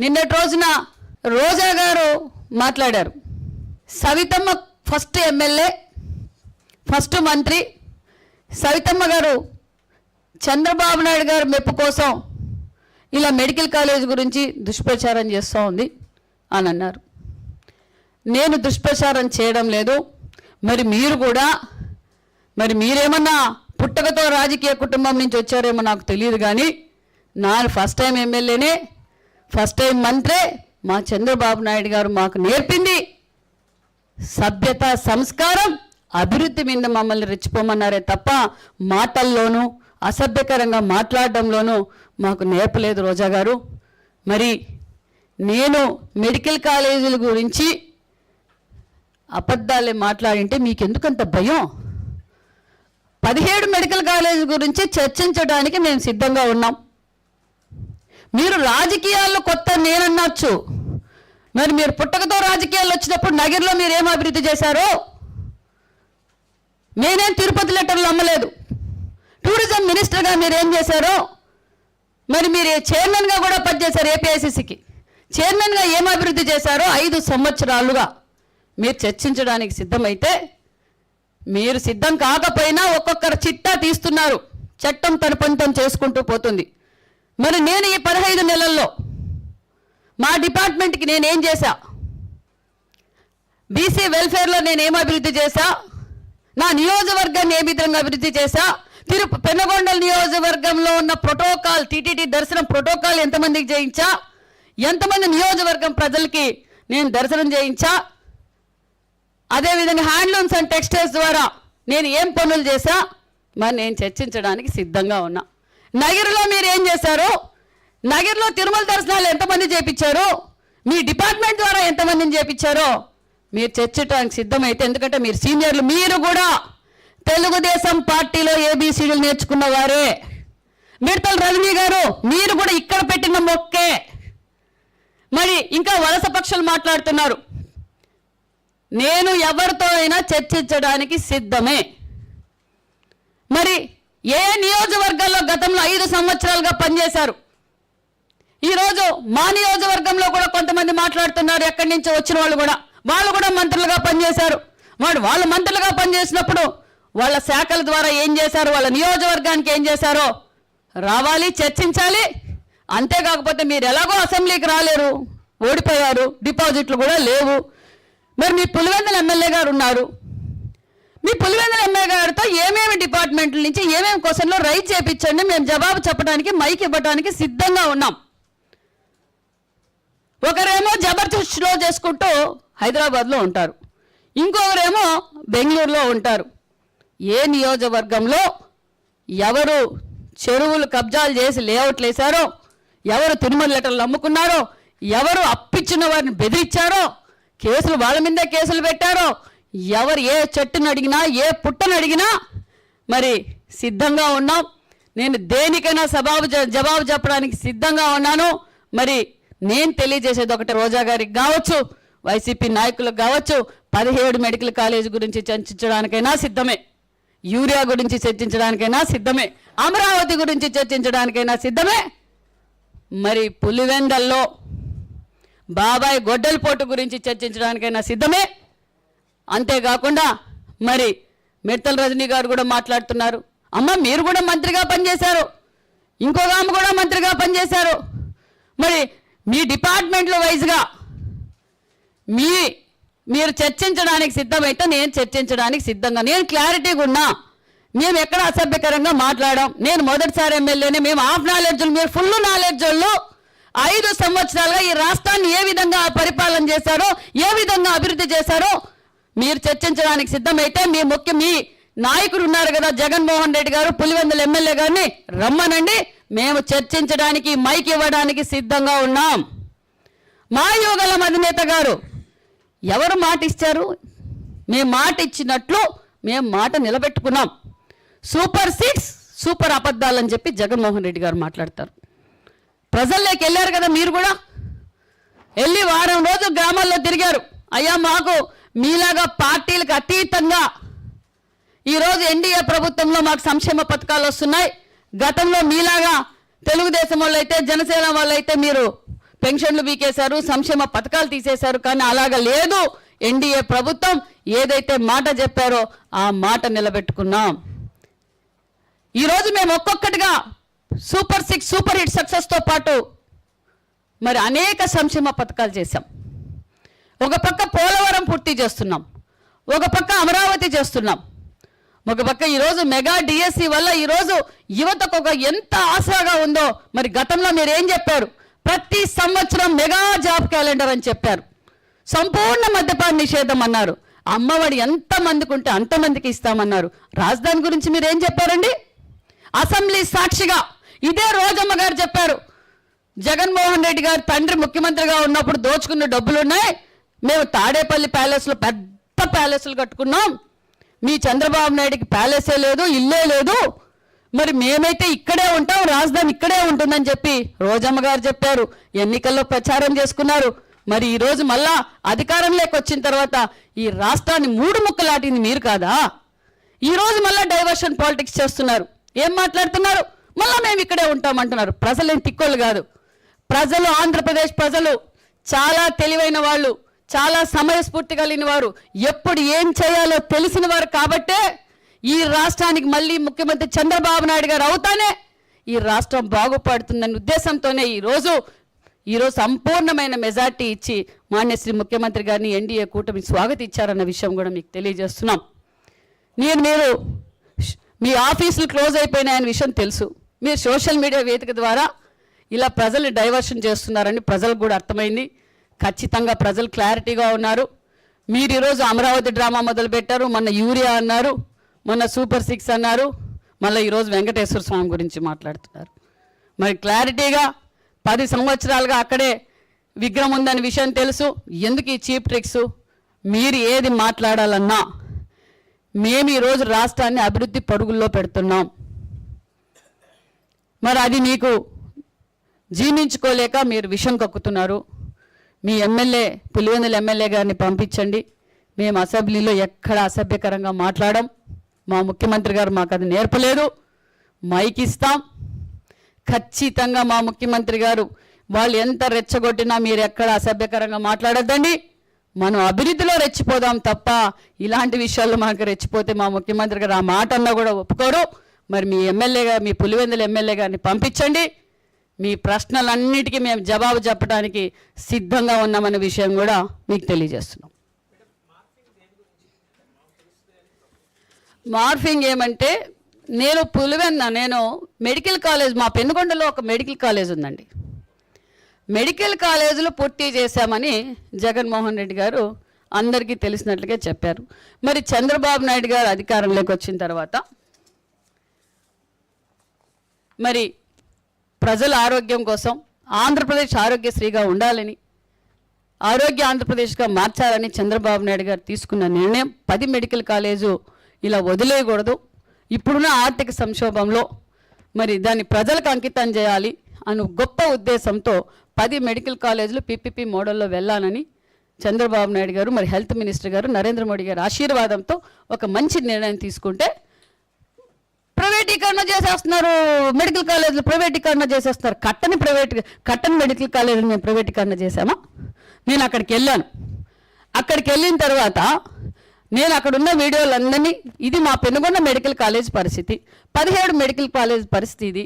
నిన్నటి రోజున రోజా గారు మాట్లాడారు. సవితమ్మ ఫస్ట్ ఎమ్మెల్యే ఫస్ట్ మంత్రి. సవితమ్మ గారు చంద్రబాబు నాయుడు గారు మెప్పు కోసం ఇలా మెడికల్ కాలేజ్ గురించి దుష్ప్రచారం చేస్తూ ఉంది అని అన్నారు. నేను దుష్ప్రచారం చేయడం లేదు. మరి మీరు కూడా మరి మీరేమన్నా పుట్టకతో రాజకీయ కుటుంబం నుంచి వచ్చారేమో నాకు తెలియదు కానీ నా ఫస్ట్ టైం ఎమ్మెల్యేనే ఫస్ట్ టైం మంత్రే మా చంద్రబాబు నాయుడు గారు మాకు నేర్పింది సభ్యత సంస్కారం అభివృద్ధి మీద మమ్మల్ని రెచ్చిపోమన్నారే తప్ప మాటల్లోనూ అసభ్యకరంగా మాట్లాడడంలోనూ మాకు నేర్పలేదు రోజా గారు. మరి నేను మెడికల్ కాలేజీల గురించి అబద్ధాలే మాట్లాడింటే మీకెందుకంత భయం? పదిహేడు మెడికల్ కాలేజీ గురించి చర్చించడానికి మేము సిద్ధంగా ఉన్నాం. మీరు రాజకీయాల్లో కొత్త నేనన్నచ్చు. మరి మీరు పుట్టకతో రాజకీయాలు వచ్చినప్పుడు నగర్లో మీరు ఏం అభివృద్ధి చేశారో? నేనేం తిరుపతి లెటర్లు అమ్మలేదు. టూరిజం మినిస్టర్గా మీరు ఏం చేశారో? మరి మీరు చైర్మన్గా కూడా పనిచేశారు ఏపీఐసిసికి. చైర్మన్గా ఏం అభివృద్ధి చేశారో ఐదు సంవత్సరాలుగా మీరు చర్చించడానికి సిద్ధమైతే మీరు సిద్ధం కాకపోయినా ఒక్కొక్కరు చిట్టా తీస్తున్నారు. చట్టం తన చేసుకుంటూ పోతుంది. మరి నేను ఈ పదహైదు నెలల్లో మా డిపార్ట్మెంట్కి నేనేం చేశా? బీసీ వెల్ఫేర్లో నేను అభివృద్ధి చేశా? నా నియోజకవర్గాన్ని ఏ విధంగా అభివృద్ధి చేశా? తిరు పెన్నగొండల నియోజకవర్గంలో ఉన్న ప్రోటోకాల్ టీటీడీ దర్శనం ప్రోటోకాల్ ఎంతమందికి చేయించా? ఎంతమంది నియోజకవర్గం ప్రజలకి నేను దర్శనం చేయించా? అదేవిధంగా హ్యాండ్లూమ్స్ అండ్ టెక్స్టైల్స్ ద్వారా నేను ఏం పనులు చేశా? మరి నేను చర్చించడానికి సిద్ధంగా ఉన్నా. నగర్లో మీరు ఏం చేశారు? నగర్లో తిరుమల దర్శనాలు ఎంతమంది చేపించారు? మీ డిపార్ట్మెంట్ ద్వారా ఎంతమందిని చేపించారో? మీరు చర్చించడానికి సిద్ధమైతే ఎందుకంటే మీరు సీనియర్లు మీరు కూడా తెలుగుదేశం పార్టీలో ఏబీసీలు నేర్చుకున్న వారే మిడతల రజనీ గారు మీరు కూడా ఇక్కడ పెట్టిన మొక్కే. మరి ఇంకా వలస పక్షులు మాట్లాడుతున్నారు. నేను ఎవరితో అయినా చర్చించడానికి సిద్ధమే. మరి ఏ నియోజకవర్గాల్లో గతంలో ఐదు సంవత్సరాలుగా పనిచేశారు? ఈరోజు మా నియోజకవర్గంలో కూడా కొంతమంది మాట్లాడుతున్నారు ఎక్కడి నుంచి వచ్చిన వాళ్ళు కూడా. వాళ్ళు కూడా మంత్రులుగా పనిచేశారు. వాడు వాళ్ళు మంత్రులుగా పనిచేసినప్పుడు వాళ్ళ శాఖల ద్వారా ఏం చేశారు? వాళ్ళ నియోజకవర్గానికి ఏం చేశారో? రావాలి చర్చించాలి. అంతేకాకపోతే మీరు ఎలాగో అసెంబ్లీకి రాలేరు ఓడిపోయారు డిపాజిట్లు కూడా లేవు. మరి మీ పులివెందుల ఎమ్మెల్యే గారు ఉన్నారు. మీ పులివెందుల ఎమ్మెల్యే గారితో ఏమేమి డిపార్ట్మెంట్ల నుంచి ఏమేమి క్వశ్చన్లు రైట్ చేయించండి మేము జవాబు చెప్పడానికి మైక్ ఇవ్వడానికి సిద్ధంగా ఉన్నాం. ఒకరేమో జబర్దస్త్లో చేసుకుంటూ హైదరాబాద్లో ఉంటారు. ఇంకొకరేమో బెంగళూరులో ఉంటారు. ఏ నియోజకవర్గంలో ఎవరు చెరువులు కబ్జాలు చేసి లేఅవుట్లు వేశారో ఎవరు తిరుమల లెటర్లు అమ్ముకున్నారో ఎవరు అప్పిచ్చిన వారిని బెదిరించారో కేసులు వాళ్ళ మీదే కేసులు పెట్టారో ఎవరు ఏ చెట్టును అడిగినా ఏ పుట్టను అడిగినా మరి సిద్ధంగా ఉన్నాం. నేను దేనికైనా సబాబు జ- జవాబు చెప్పడానికి సిద్ధంగా ఉన్నాను. మరి నేను తెలియజేసేది ఒకటి రోజా గారికి కావచ్చు వైసీపీ నాయకులకు కావచ్చు పదిహేడు మెడికల్ కాలేజ్ గురించి చర్చించడానికైనా సిద్ధమే. యూరియా గురించి చర్చించడానికైనా సిద్ధమే. అమరావతి గురించి చర్చించడానికైనా సిద్ధమే. మరి పులివెందల్లో బాబాయ్ గొడ్డలిపోటు గురించి చర్చించడానికైనా సిద్ధమే. అంతేకాకుండా మరి మిడతల రజనీ గారు కూడా మాట్లాడుతున్నారు. అమ్మ మీరు కూడా మంత్రిగా పనిచేశారు. ఇంకొక ఆమె కూడా మంత్రిగా పనిచేశారు. మరి మీ డిపార్ట్మెంట్లో వైజ్గా మీ మీరు చర్చించడానికి సిద్ధమైతే నేను చర్చించడానికి సిద్ధంగా నేను క్లారిటీగా ఉన్నా. మేము ఎక్కడ అసభ్యకరంగా మాట్లాడాం. నేను మొదటిసారి ఎమ్మెల్యేని మేము హాఫ్ నాలెడ్జ్ మీరు ఫుల్ నాలెడ్జ్ వాళ్ళు. ఐదు సంవత్సరాలుగా ఈ రాష్ట్రాన్ని ఏ విధంగా పరిపాలన చేశారో ఏ విధంగా అభివృద్ధి చేశారో మీరు చర్చించడానికి సిద్ధమైతే మీ ముఖ్య మీ నాయకుడు ఉన్నారు కదా జగన్మోహన్ రెడ్డి గారు పులివెందుల ఎమ్మెల్యే గారిని రమ్మనండి. మేము చర్చించడానికి మైక్ ఇవ్వడానికి సిద్ధంగా ఉన్నాం. మా యువగల అధినేత గారు ఎవరు మాట ఇచ్చారు? మేము మాట ఇచ్చినట్లు మేము మాట నిలబెట్టుకున్నాం. సూపర్ సిక్స్ సూపర్ అబద్ధాలని చెప్పి జగన్మోహన్ రెడ్డి గారు మాట్లాడతారు. ప్రజల్లోకి వెళ్ళారు కదా మీరు కూడా? వెళ్ళి వారం రోజు గ్రామాల్లో తిరిగారు. అయ్యా మాకు మీలాగా పార్టీలకు అతీతంగా ఈరోజు ఎన్డీఏ ప్రభుత్వంలో మాకు సంక్షేమ పథకాలు వస్తున్నాయి. గతంలో మీలాగా తెలుగుదేశం వాళ్ళు అయితే జనసేన వాళ్ళు అయితే మీరు పెన్షన్లు వీకేశారు సంక్షేమ పథకాలు తీసేశారు. కానీ అలాగ లేదు. ఎన్డీఏ ప్రభుత్వం ఏదైతే మాట చెప్పారో ఆ మాట నిలబెట్టుకున్నాం. ఈరోజు మేము ఒక్కొక్కటిగా సూపర్ సిక్స్ సూపర్ హిట్ సక్సెస్తో పాటు మరి అనేక సంక్షేమ పథకాలు చేశాం. ఒక పక్క పోల పూర్తి చేస్తున్నాం. ఒక పక్క అమరావతి చేస్తున్నాం. ఒక పక్క ఈరోజు మెగా డిఎస్సి వల్ల ఈరోజు యువతకు ఒక ఎంత ఆశగా ఉందో మరి గతంలో మీరు ఏం చెప్పారు? ప్రతి సంవత్సరం మెగా జాబ్ క్యాలెండర్ అని చెప్పారు. సంపూర్ణ మద్యపాన నిషేధం అన్నారు. అమ్మఒడి ఎంతమందికి ఉంటే అంతమందికి ఇస్తామన్నారు. రాజధాని గురించి మీరు ఏం చెప్పారండి? అసెంబ్లీ సాక్షిగా ఇదే రోజమ్మ గారు చెప్పారు. జగన్మోహన్ రెడ్డి గారు తండ్రి ముఖ్యమంత్రిగా ఉన్నప్పుడు దోచుకున్న డబ్బులు ఉన్నాయి మేము తాడేపల్లి ప్యాలెస్లో పెద్ద ప్యాలెస్లు కట్టుకున్నాం. మీ చంద్రబాబు నాయుడికి ప్యాలెసే లేదు ఇల్లే లేదు. మరి మేమైతే ఇక్కడే ఉంటాం రాజధాని ఇక్కడే ఉంటుందని చెప్పి రోజమ్మ గారు చెప్పారు. ఎన్నికల్లో ప్రచారం చేసుకున్నారు. మరి ఈరోజు మళ్ళా అధికారంలోకి వచ్చిన తర్వాత ఈ రాష్ట్రాన్ని మూడు ముక్కలాటింది మీరు కాదా? ఈరోజు మళ్ళా డైవర్షన్ పాలిటిక్స్ చేస్తున్నారు. ఏం మాట్లాడుతున్నారు? మళ్ళా మేము ఇక్కడే ఉంటామంటున్నారు. ప్రజలేం తిక్కోళ్ళు కాదు. ప్రజలు ఆంధ్రప్రదేశ్ ప్రజలు చాలా తెలివైన వాళ్ళు. చాలా సమయస్ఫూర్తి కలిగిన వారు. ఎప్పుడు ఏం చేయాలో తెలిసిన వారు కాబట్టే ఈ రాష్ట్రానికి మళ్ళీ ముఖ్యమంత్రి చంద్రబాబు నాయుడు గారు అవుతానే ఈ రాష్ట్రం బాగుపడుతుందనే ఉద్దేశంతోనే ఈరోజు ఈరోజు సంపూర్ణమైన మెజార్టీ ఇచ్చి మాన్యశ్రీ ముఖ్యమంత్రి గారిని ఎన్డీఏ కూటమి స్వాగతించారన్న విషయం కూడా మీకు తెలియజేస్తున్నాం. నేను మీరు మీ ఆఫీసులు క్లోజ్ అయిపోయినాయనే విషయం తెలుసు. మీరు సోషల్ మీడియా వేదిక ద్వారా ఇలా ప్రజల్ని డైవర్షన్ చేస్తున్నారని ప్రజలకు కూడా అర్థమైంది. ఖచ్చితంగా ప్రజలు క్లారిటీగా ఉన్నారు. మీరు ఈరోజు అమరావతి డ్రామా మొదలుపెట్టారు మొన్న యూరియా అన్నారు మొన్న సూపర్ సిక్స్ అన్నారు మళ్ళీ ఈరోజు వెంకటేశ్వర స్వామి గురించి మాట్లాడుతున్నారు. మరి క్లారిటీగా పది సంవత్సరాలుగా అక్కడే విగ్రహం ఉందనే విషయం తెలుసు. ఎందుకు ఈ చీప్ ట్రిక్స్? మీరు ఏది మాట్లాడాలన్నా మేము ఈరోజు రాష్ట్రాన్ని అభివృద్ధి పరుగుల్లో పెడుతున్నాం. మరి అది మీకు జీర్ణించుకోలేక మీరు విషం కక్కుతున్నారు. మీ ఎమ్మెల్యే పులివెందుల ఎమ్మెల్యే గారిని పంపించండి. మేము అసెంబ్లీలో ఎక్కడ అసభ్యకరంగా మాట్లాడం మా ముఖ్యమంత్రి గారు మాకు అది నేర్పలేదు. మైక్ ఇస్తాం. ఖచ్చితంగా మా ముఖ్యమంత్రి గారు వాళ్ళు ఎంత రెచ్చగొట్టినా మీరు ఎక్కడ అసభ్యకరంగా మాట్లాడొద్దండి. మనం అభివృద్ధిలో రెచ్చిపోదాం తప్ప ఇలాంటి విషయాల్లో మనకు రెచ్చిపోతే మా ముఖ్యమంత్రి గారు ఆ మాట అన్నా కూడా ఒప్పుకోరు. మరి మీ ఎమ్మెల్యేగా మీ పులివెందుల ఎమ్మెల్యే గారిని పంపించండి. మీ ప్రశ్నలన్నిటికీ మేము జవాబు చెప్పడానికి సిద్ధంగా ఉన్నామనే విషయం కూడా మీకు తెలియజేస్తున్నాం. మార్ఫింగ్ ఏమంటే నేను పులివెన్న నేను మెడికల్ కాలేజ్ మా పెనుగొండలో ఒక మెడికల్ కాలేజ్ ఉందండి. మెడికల్ కాలేజీలు పూర్తి చేశామని జగన్మోహన్ రెడ్డి గారు అందరికీ తెలిసినట్లుగా చెప్పారు. మరి చంద్రబాబు నాయుడు గారు అధికారంలోకి వచ్చిన తర్వాత మరి ప్రజల ఆరోగ్యం కోసం ఆంధ్రప్రదేశ్ ఆరోగ్యశ్రీగా ఉండాలని ఆరోగ్య ఆంధ్రప్రదేశ్గా మార్చాలని చంద్రబాబు నాయుడు గారు తీసుకున్న నిర్ణయం పది మెడికల్ కాలేజు ఇలా వదిలేయకూడదు. ఇప్పుడున్న ఆర్థిక సంక్షోభంలో మరి దాన్ని ప్రజలకు అంకితం చేయాలి అను గొప్ప ఉద్దేశంతో పది మెడికల్ కాలేజీలు పీపీపీ మోడల్లో వెళ్ళాలని చంద్రబాబు నాయుడు గారు మరి హెల్త్ మినిస్టర్ గారు నరేంద్ర మోడీ గారు ఆశీర్వాదంతో ఒక మంచి నిర్ణయం తీసుకుంటే ప్రైవేటీకరణ చేసేస్తున్నారు. మెడికల్ కాలేజీలు ప్రైవేటీకరణ చేసేస్తున్నారు. కట్టని ప్రైవేట్ కట్టని మెడికల్ కాలేజీలు మేము ప్రైవేటీకరణ చేశామా? నేను అక్కడికి వెళ్ళాను. అక్కడికి వెళ్ళిన తర్వాత నేను అక్కడ ఉన్న వీడియోలందరినీ ఇది మా పెనుగొండ మెడికల్ కాలేజ్ పరిస్థితి. పదిహేడు మెడికల్ కాలేజ్ పరిస్థితి ఇది.